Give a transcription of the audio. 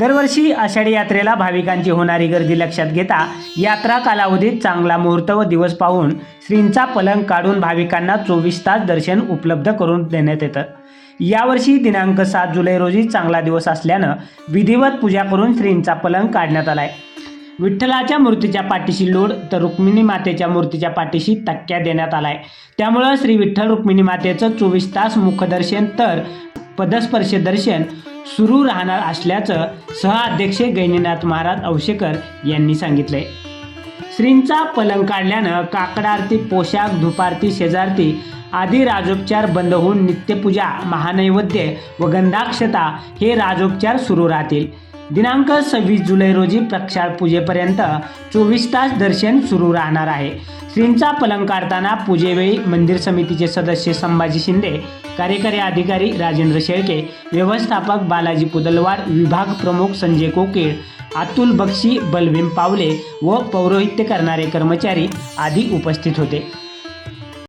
दरवर्षी आषाढी यात्रेला भाविकांची होणारी गर्दी लक्षात घेता यात्रा कालावधीत चांगला मुहूर्त व दिवस पाहून श्रींचा पलंग काढून भाविकांना चोवीस तास दर्शन उपलब्ध करून देण्यात येतं. यावर्षी दिनांक सात जुलै रोजी चांगला दिवस असल्यानं विधिवत पूजा करून श्रींचा पलंग काढण्यात आलाय. विठ्ठलाच्या मूर्तीच्या पाठीशी लोड तर रुक्मिणी मातेच्या मूर्तीच्या पाठीशी तक्क्या देण्यात आलाय. त्यामुळं श्री विठ्ठल रुक्मिणी मातेचं चोवीस तास मुखदर्शन तर पदस्पर्श दर्शन सुरू राहणार असल्याचं सहअध्यक्ष गैनीनाथ महाराज औशेकर यांनी सांगितलंय. श्रींचा पलंग काढल्यानं काकडारती पोशाख धुपारती शेजारती आदी राजोपचार बंद होऊन नित्यपूजा महानैवेद्य व गंधाक्षता हे राजोपचार सुरू राहतील. दिनांक सव्वीस जुलै रोजी प्रक्षाळ पूजेपर्यंत चोवीस तास दर्शन सुरू राहणार आहे. श्रींचा पलंग काढताना पूजेवेळी मंदिर समितीचे सदस्य संभाजी शिंदे कार्यकारी अधिकारी राजेंद्र शेळके व्यवस्थापक बालाजी पुदलवार विभाग प्रमुख संजय कोकीळ अतुल बक्षी बलभीम पावले व पौरोहित्य करणारे कर्मचारी आदी उपस्थित होते.